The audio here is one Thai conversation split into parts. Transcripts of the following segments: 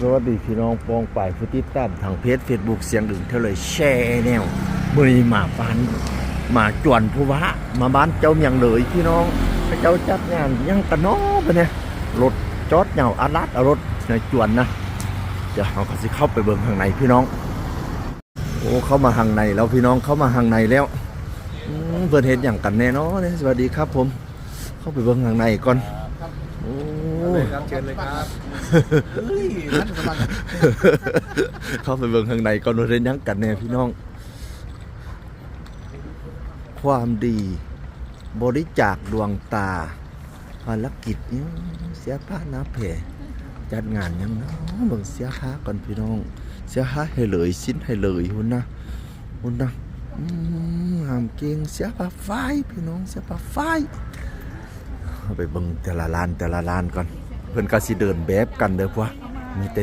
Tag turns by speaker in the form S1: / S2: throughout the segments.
S1: สวัสดีพี่น้องปองป่ายผู้ติดตามทางเพจ Facebook เสียงดึงเท่าเลยแชร์แนวมือนี้มาบ้านมาจวนผู้ว่ามาบ้านเจ้าเมียงเลยพี่น้องเจ้าจัดงานยังกระน้อไปเนี่ยรถจอดเหงาอาลัดเอารถในจวนนะเดี๋ยวเราก็สิเข้าไปเบิ่งข้างในพี่น้อง โอ้เข้ามาข้างในแล้วพี่น้องเข้ามาข้างในแล้วเพิ่นเห็นอย่างกันแน่นอนเนี่ยสวัสดีครับผม เข้าไปเบิ่งข้างในก่อนโอ้
S2: ครับเชิญเลยครับเฮ้ยท่านกำลัง
S1: เข้าไปเบิ่งข้างในก่อนว่าเรียนหยังกันแน่พี่น้อง ความดีบริจาคดวงตาภารกิจเนี่ยเสียผ้าหน้าแผ่จัดงานยังเนาะเบิ่งเสียค่าก่อนพี่น้อง เสียค่าให้เลยสิ้นให้เลยหุ่นนะหุ่นนะอืมงามเก่งเสียผ้าไฟพี่น้องเสียผ้าไฟเอาไปเบิ่งแต่ละร้านแต่ละร้านก่อนเพิ่นก็สิเดินแบบกันเด้อพวกมีแต่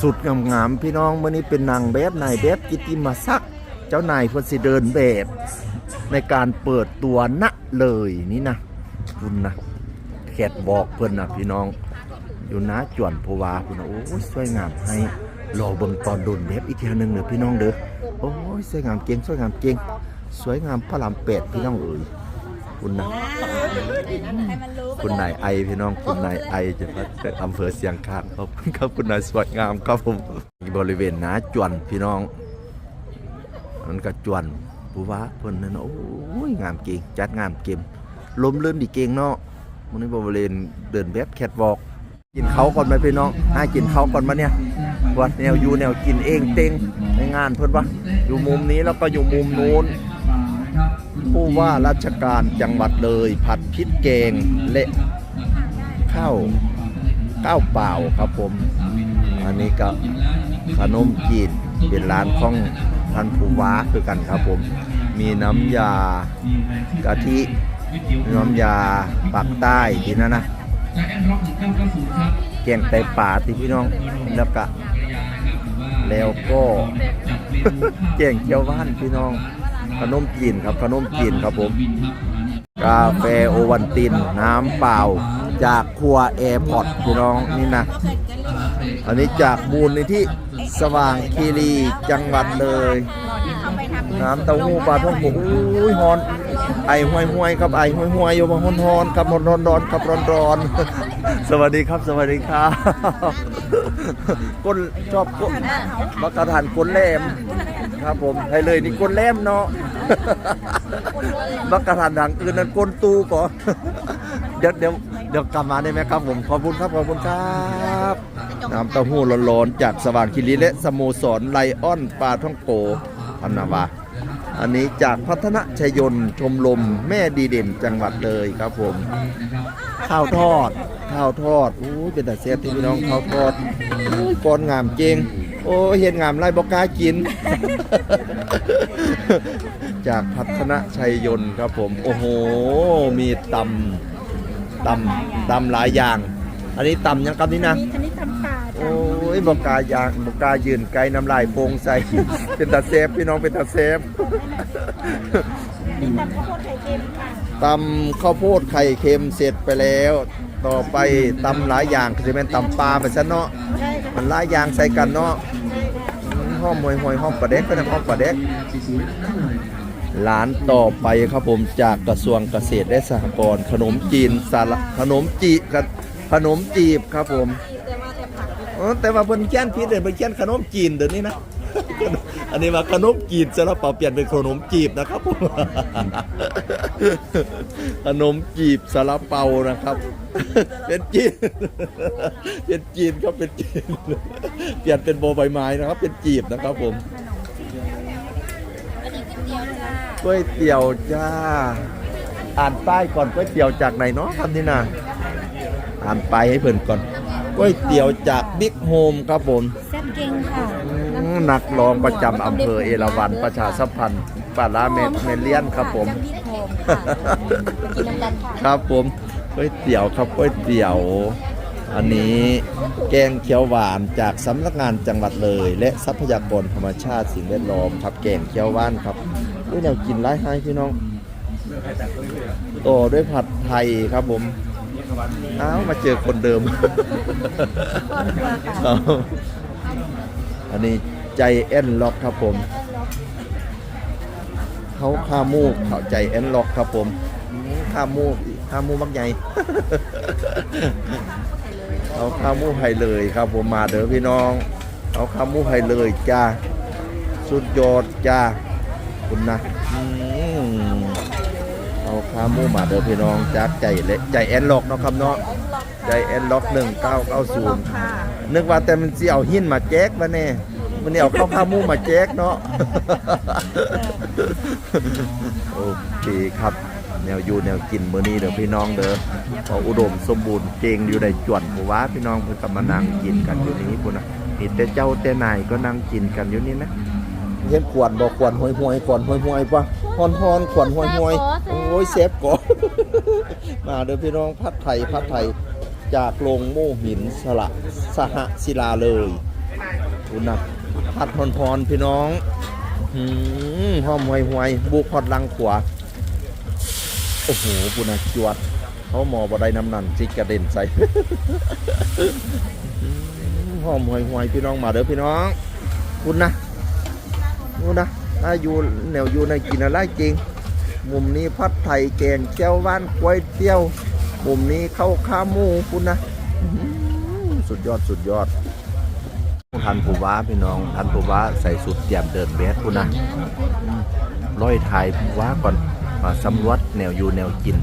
S1: สุดงามๆพี่น้องมื้อนี้เป็นนางแบบนายแบบกิติมาศักดิ์เจ้านายเพิ่นสิเดินแบบในการเปิดตัวณเลยนี่นะคุณนะแขกบอกเพิ่นนะพี่น้อง อยู่นะจวนพวาคุณนะโอ้ยสวยงามให้รอเบิ่งตอนโดนแบบอีกทีหนึงเด้อพี่น้องเด้อโอ้ยสวยงามเก่งสวยงามเก่งสวยงามพระรามแปดพี่น้องเอ๋ย คุณนะคุณนายไอพี่น้องคุณนายไอจะมาจากอำเภอเสียงคานครับครับคุณนายสวยงามครับผมบริเวณหนาจวนพี่น้องมันก็จวนผู้ว่าเพิ่นนั่นโอ้ยงามเก่งจัดงามเก่งลมลื่นดีเก่งเนาะมันนี้บริเวณเดินแบบแคทวอล์กกินเขาก่อนไหมพี่น้องให้กินเขาก่อนมาเนี่ยวัดแนวอยู่แนวกินเองเต็งในงานเพิ่นวะอยู่มุมนี้แล้วก็อยู่มุมนู้น ผู้ว่าราชการจังหวัดเลย ผัดพริกแกงเละข้าวข้าวเปล่าครับผม อันนี้ก็ขนมจีนเป็นร้านของท่านผู้ว่าคือกันครับผม มีน้ำยากะทิน้ำยาปากใต้ที่นั่นนะแกงไตป่าที่พี่น้องแล้วก็แล้วก็แกงเขียวว่านพี่น้อง ขนมจีนครับขนมจีนครับผม กาแฟโอวันติน น้ำเปล่า จากครัวแอร์พอร์ตพี่น้องนี่นะ อันนี้จากมูลในที่สว่างคีรีจังหวัดเลย น้ำเต้าหู้ปลาท่องโกอุ้ยฮอน ไอห้วยห้วยๆครับไอห้วยห้วยๆอยู่มาฮอนฮอนๆครับฮอนร้อนร้อนๆครับร้อนร้อนๆสวัสดีครับสวัสดีครับก้นชอบก้นมักกะทานก้นแหลม ครับผมให้เลยนี่ก้นแลมเนาะมักกะทานดังอื่นนั้นก้นตูก่อนเดี๋ยวเดี๋ยวเดี๋ยวกลับมาได้ไหมครับผมขอบคุณครับขอบคุณครับน้ำเต้าหู้ร้อนๆจากสว่างคีรีและสโมสรไลออนปลาท่องโกพันนาวาอันนี้จากพัฒนชยนชมรมแม่ดีเด่นจังหวัดเลยครับผม ข้าวทอด ข้าวทอดอู้ยเป็นแต่เสียที่พี่น้องข้าวทอดก้อนงามเจง โอ้ยเห็นงามไรบอกกล้ากิน จากพัฒนชัยยนต์ครับผม โอ้โห มีตำตำตำหลายอย่าง อันนี้ตำยังกับนี่นะ
S3: มีคณิตทำป่า
S1: โอ้ยบอกกล้ายางบอกกล้ายืนไกลน้ำลายโปงใส่ เป็นตาเซฟพี่น้องเป็นตาเซฟ
S3: มีทำข้าวโพดไข่เค็มค่ะ
S1: ตำข้าวโพดไข่เค็มเสร็จไปแล้ว ต่อไปตำหลายอย่างคือจะเป็นตำปลาไปซะเนาะ
S3: ใช่ค่ะ
S1: มันลายยางใส่กันเนาะ
S3: ห้
S1: อมหอมหวยหวยหอมปลาเด็กก็นะหอมปลาเด็กร้านต่อไปครับผมจากกระทรวงเกษตรและสหกรณ์ขนมจีนสารขนมจีกับขนมจีบครับผม
S3: แต่ว่าแต่ผัก
S1: อ๋อแต่ว่าเพิ่นเขียนผิดเด้อเพิ่นเขียนขนมจีนเดี๋ยวนี้นะ อันนี้ว่าขนมจีนซะแล้วเปล่าเปลี่ยนเป็นขนมจีบนะครับผมขนมจีบซาลาเปานะครับ เป็นจีนเป็นจีนครับเป็นจีนเปลี่ยนเป็นโบใบไม้นะครับ เป็นจีบนะครับผม
S3: ก๋วยเตี๋ยวจ้า
S1: อ่านป้ายก่อนก๋วยเตี๋ยวจากไหนเนาะครับนี่นะอ่านป้ายให้เพิ่อนก่อนก๋วยเตี๋ยวจากบิ๊กโฮมครับผม
S3: แซ่บเก่งค่ะ
S1: นักร้องประจำอำเภอเอราวัณประชาสัมพันธ์ปาลาเมนเมเลียนครับผม
S3: น้ำพริกโฮมค่ะไปกินน้ำกันค่ะ
S1: ครับผมก๋วยเตี๋ยวครับก๋วยเตี๋ยว อันนี้แกงเขียวหวานจากสำนักงานจังหวัดเลย และทรัพยากรธรรมชาติสิ่งแวดล้อมครับแกงเขียวหวานครับด้วยแนวกินไร้ให้พี่น้องต่อด้วยผัดไทยครับผมอ้าวมาเจอคนเดิม
S3: ครอบครัวค่ะ
S1: ครับอันนี้ ใจแอนล็อกครับผมเขาข้ามูกเขาใจแอนล็อกครับผมอืมข้ามูกข้ามูกมักใหญ่เอาข้ามูกให้เลยครับผมมาเด้อพี่น้อง เอาข้ามูกให้เลยจ้าสุดยอดจ้าคุณนะอืมเอาข้ามูกมาเด้อพี่น้องจากใจเละใจแอนล็อกเนาะครับเนาะใจแอนล็อก1990
S3: ค่ะ
S1: นึกว่าแต่มันสิเอาหินมาแจกมาแน่ มันนี่เอาข้าวผ้าหมูมาแจกเนาะ โอเคครับ แนวอยู่แนวกินมื้อนี้เด้อพี่น้องเด้อพออุดมสมบูรณ์เจงอยู่ในจวนผู้ว่าพี่น้องเพิ่นก็มานั่งกินกันอยู่นี้พุ่นน่ะมีแต่เจ้าแต่นายก็นั่งกินกันอยู่นี่นะ เห็นขวดบ่ขวดห้วยๆขวดห้วยๆป่ะฮ้อนๆขวดห้วยๆโอ้ยเซฟก่อน มาเด้อพี่น้องผัดไทยผัดไทยจากโรงโม่หินสละสหศิลาเลยคุณนะ พัดพรพรพี่น้องหืมหอมหวยหวยบุกพอดลังขวาโอ้โหคุณนะจวด เขาหมอบ่ได้น้ำนันจิกกระเด็นใส่หืมหอมหวยหวยพี่น้องมาเด้อพี่น้องคุณนะคุณนะถ้าอยู่แนวอยู่ในกินอะไรจริง มุมนี้พัดไทยแกงเจ้าว่านก๋วยเตี๋ยวมุมนี้เข้าข้าหมูคุณนะสุดยอดสุดยอด ทันผู้ว่าพี่น้องทันผู้ว่าใส่สุดเตรียมเดินเบสคุณนะร้อยถ่ายผู้ว่าก่อนมาสำรวจแนวอยู่แนวกิน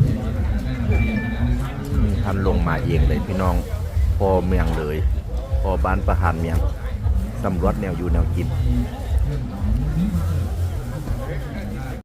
S1: ท่านลงมาเองเลยพี่น้องพอเมียงเลย พอบ้านประหารเมียงสำรวจแนวอยู่แนวกิน